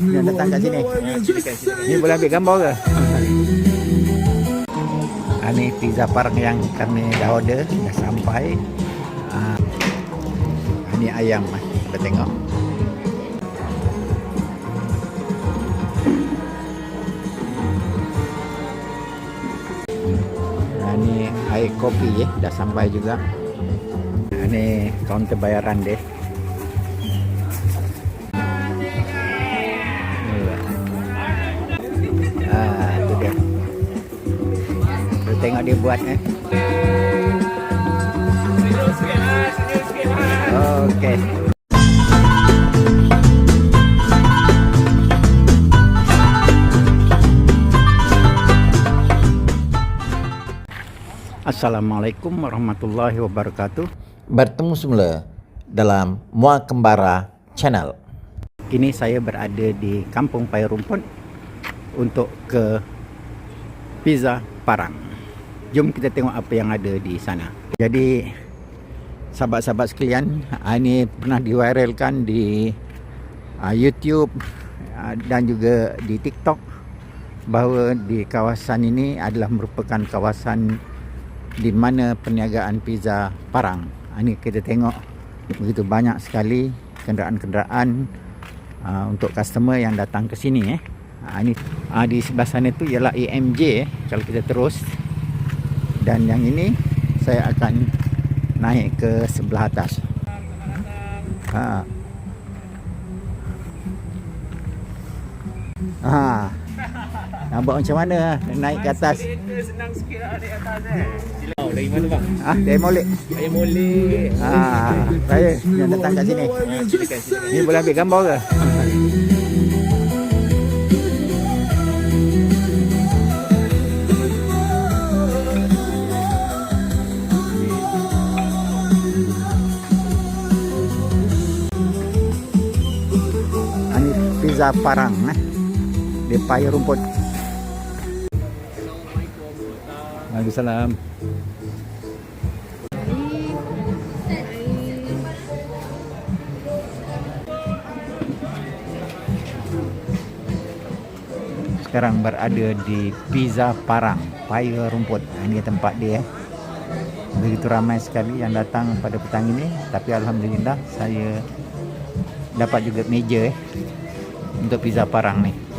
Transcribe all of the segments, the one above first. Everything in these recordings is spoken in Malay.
Yang datang kat sini. Ni boleh ambil gambar ke? Ha, ni pizza park yang kami dah order dah sampai. Ha, ni ayam ah. Kita tengok. Ha, ni air kopi eh dah sampai juga. Ha, ni kaunter bayaran dia. Ah, tengok dia buat eh. Okey. Assalamualaikum warahmatullahi wabarakatuh. Bertemu semula dalam Mua Kembara Channel. Kini saya berada di Kampung Paya Rumput untuk ke Pizza Parang. Jom kita tengok apa yang ada di sana. Jadi sahabat-sahabat sekalian, ah, ini pernah diviralkan di ah, YouTube ah, dan juga di TikTok bahawa di kawasan ini adalah merupakan kawasan di mana perniagaan pizza Parang. Ah, Ini kita tengok begitu banyak sekali kenderaan-kenderaan uh, untuk customer yang datang ke sini eh. Ha, ini uh, di sebelah sana tu ialah AMJ eh, kalau kita terus dan yang ini saya akan naik ke sebelah atas. Ha. Ha. Nampak macam mana naik ke atas? Senang sikit lah naik atas eh. Silau dari mana bang? Ah, dari Molek. Saya boleh. Ah, saya yang datang kat sini. Silakan silakan. Ni boleh ambil gambar ke? Ini pizza Parang eh. Di Paya Rumput. Waalaikumsalam. sekarang berada di Pizza Parang, Paya Rumput. Ini tempat dia. eh. Begitu ramai sekali yang datang pada petang ini. Tapi Alhamdulillah saya dapat juga meja eh, untuk Pizza Parang ni.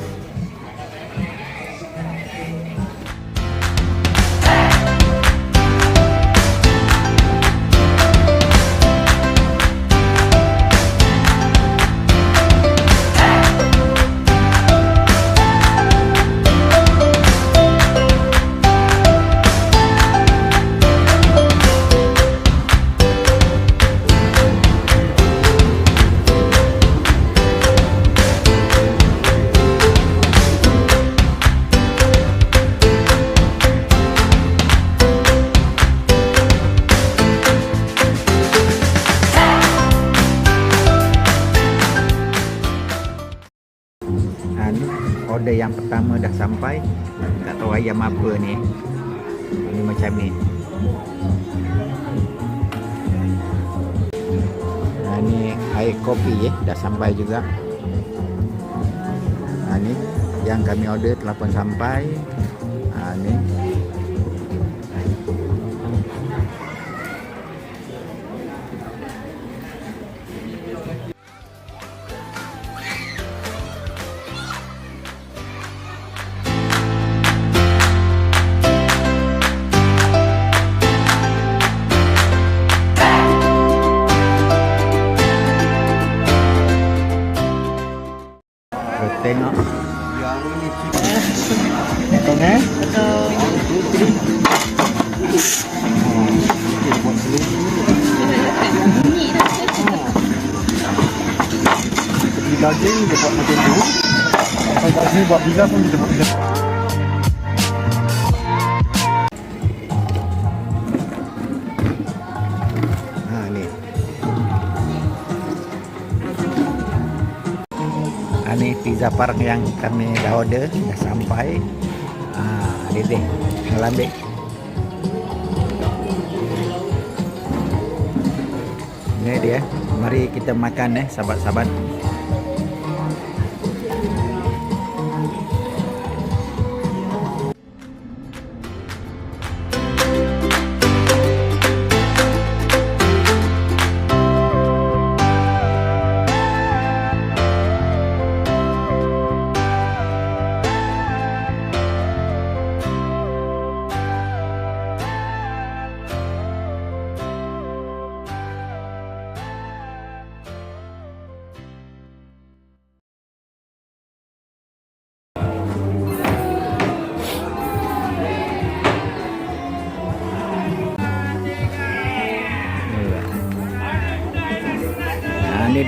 Yang pertama dah sampai. Tak tahu ayam apa ni. Ini macam ni. Ha, ni air kopi eh dah sampai juga. Ha, ni yang kami order telah pun sampai. Ha, ni Betul eh? Di daging dia buat macam tu. Sampai kat sini buat pizza pun dia buat macam park yang kami dah order dah sampai. Ha dia deh. Kalau ambil. Ini dia. Mari kita makan eh sahabat-sahabat.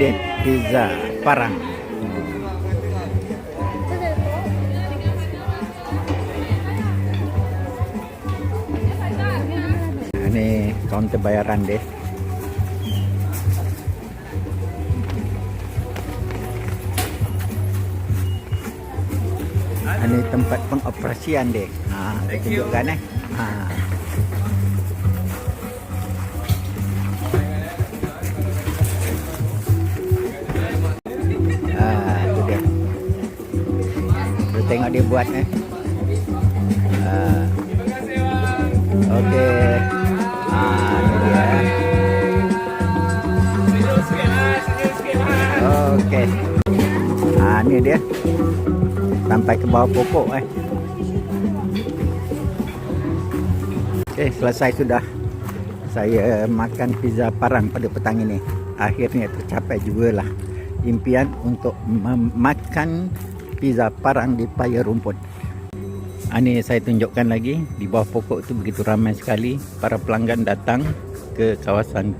Dia pizza parang. Nah, ini kaunter bayaran deh. Ini tempat pengoperasian deh. Ha, tunjukkan eh. Ha. Tengok dia buat eh. Ah. Okey. Ah, ni dia. Okey. Ah, ni dia. Sampai ke bawah pokok eh. Okey, selesai sudah. Saya makan pizza parang pada petang ini. Akhirnya tercapai jugalah impian untuk memakan pizza parang di paya rumput. Ini saya tunjukkan lagi di bawah pokok itu begitu ramai sekali para pelanggan datang ke kawasan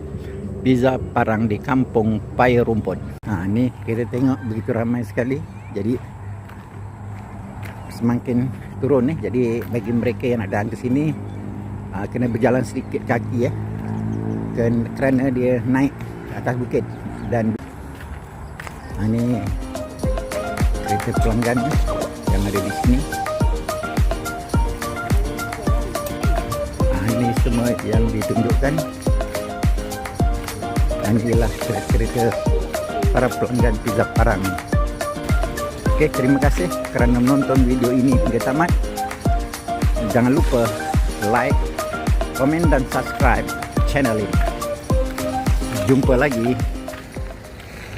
pizza parang di kampung paya rumput. Ha ni kita tengok begitu ramai sekali. Jadi semakin turun ni. Jadi bagi mereka yang nak datang ke sini ha, kena berjalan sedikit kaki ya. Ken, kerana dia naik ke atas bukit dan Ha, ini kereta pelanggan yang ada di sini. Ha, ini semua yang ditunjukkan. Dan inilah kereta-kereta para pelanggan pizza parang. Okey, terima kasih kerana menonton video ini hingga tamat. Jangan lupa like, komen dan subscribe channel ini. Jumpa lagi